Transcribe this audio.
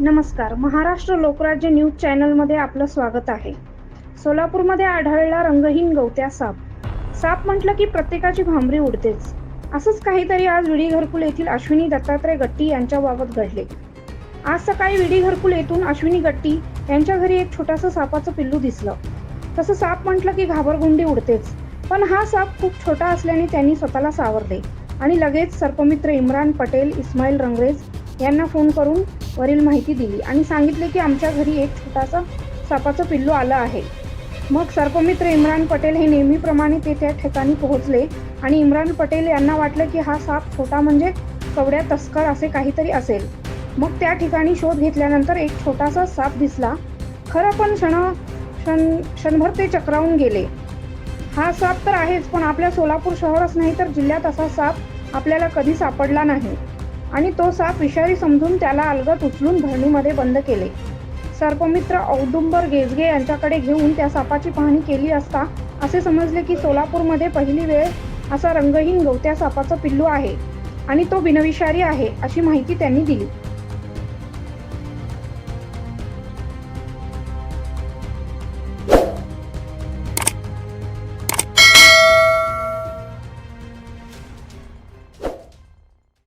नमस्कार. महाराष्ट्र लोकराज्य न्यूज चॅनलमध्ये आपलं स्वागत आहे. सोलापूरमध्ये आढळला रंगहीन गवत्या साप. साप म्हटलं की प्रत्येकाची भांबरी उडतेच. असंच काहीतरी आज विडी घरकुल येथील अश्विनी दत्तात्रय गट्टी यांच्याबाबत घडले. आज सकाळी विडी घरकुल येथून अश्विनी गट्टी यांच्या घरी एक छोटंसं सापाचं पिल्लू दिसलं. तसं साप म्हटलं की घाबरगुंडी उडतेच. पण हा साप खूप छोटा असल्याने त्यांनी स्वतःला सावरले आणि लगेच सर्पमित्र इम्रान पटेल इस्माईल रंगरेज यांना फोन करून वरील माहिती दिली आणि सांगितले की आमच्या घरी एक छोटासा सापाचं पिल्लू आलं आहे. मग सर्पमित्र इम्रान पटेल हे नेहमीप्रमाणे ते त्या ठिकाणी पोहोचले आणि इम्रान पटेल यांना वाटलं की हा साप छोटा म्हणजे कवड्या तस्कर असे काहीतरी असेल. मग त्या ठिकाणी शोध घेतल्यानंतर एक छोटासा साप दिसला. खरं पण क्षण क्षण क्षणभर ते चक्रावून गेले. हा साप तर आहेच पण आपल्या सोलापूर शहरच नाही तर जिल्ह्यात असा साप आपल्याला कधी सापडला नाही. आणि तो साप विषारी समजून त्याला अलगत उचलून भरणीमध्ये बंद केले. सर्पमित्र औदुंबर गेजगे यांच्याकडे घेऊन त्या सापाची पाहणी केली असता असे समजले की सोलापूरमध्ये पहिली वेळ असा रंगहीन गवत्या सापाचं पिल्लू आहे आणि तो बिनविषारी आहे अशी माहिती त्यांनी दिली.